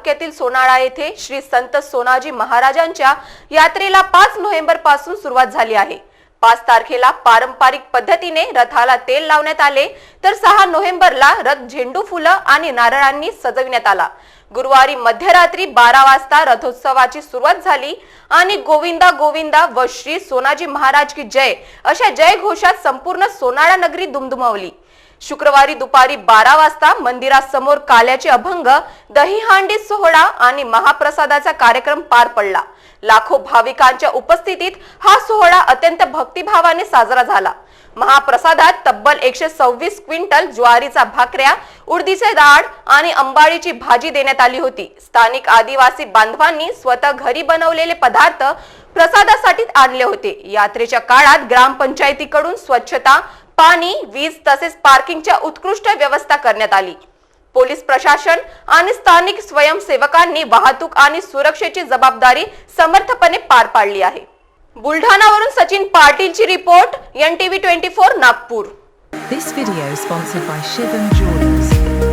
तालुक्यातील सोनाळा येथे श्री संत सोनाजी महाराजांच्या यात्रेला पाच नोव्हेंबरपासून सुरुवात झाली आहे. पाच तारखेला पारंपरिक पद्धतीने रथाला तेल लावण्यात आले. तर सहा नोव्हेंबरला रथ झेंडू फुलं आणि नारळांनी सजविण्यात आला. गुरुवारी मध्यरात्री बारा वाजता रथोत्सवाची सुरुवात झाली आणि गोविंदा गोविंदा व श्री सोनाजी महाराज की जय अशा जय घोषात संपूर्ण सोनाळा नगरी दुमदुमवली. शुक्रवारी दुपारी बारा वाजता मंदिरासमोर काल्याचे अभंग दहीहांडी सोहळा आणि महाप्रसादाचा कार्यक्रम पार पडला. लाखो भाविकांच्या उपस्थितीत हा सोहळा अत्यंत भक्तिभावाने साजरा झाला. महाप्रसादात तब्बल एकशे सव्वीस क्विंटल ज्वारीचा भाकऱ्या उडदीचे डाळ आणि अंबाळीची भाजी देण्यात आली होती. स्थानिक आदिवासी बांधवांनी स्वतः घरी बनवलेले पदार्थ प्रसादासाठी आणले होते. यात्रेच्या काळात ग्रामपंचायतीकडून स्वच्छता पाणी वीज तसेच पार्किंगच्या उत्कृष्ट व्यवस्था करण्यात आली. पोलीस प्रशासन आणि स्थानिक स्वयंसेवकांनी वाहतूक आणि सुरक्षेची जबाबदारी समर्थपणे पार पाडली आहे. बुलढाणावरून Sachin पाटीलची report N TV twenty four Nagpur. This video sponsored by Shivam jewellers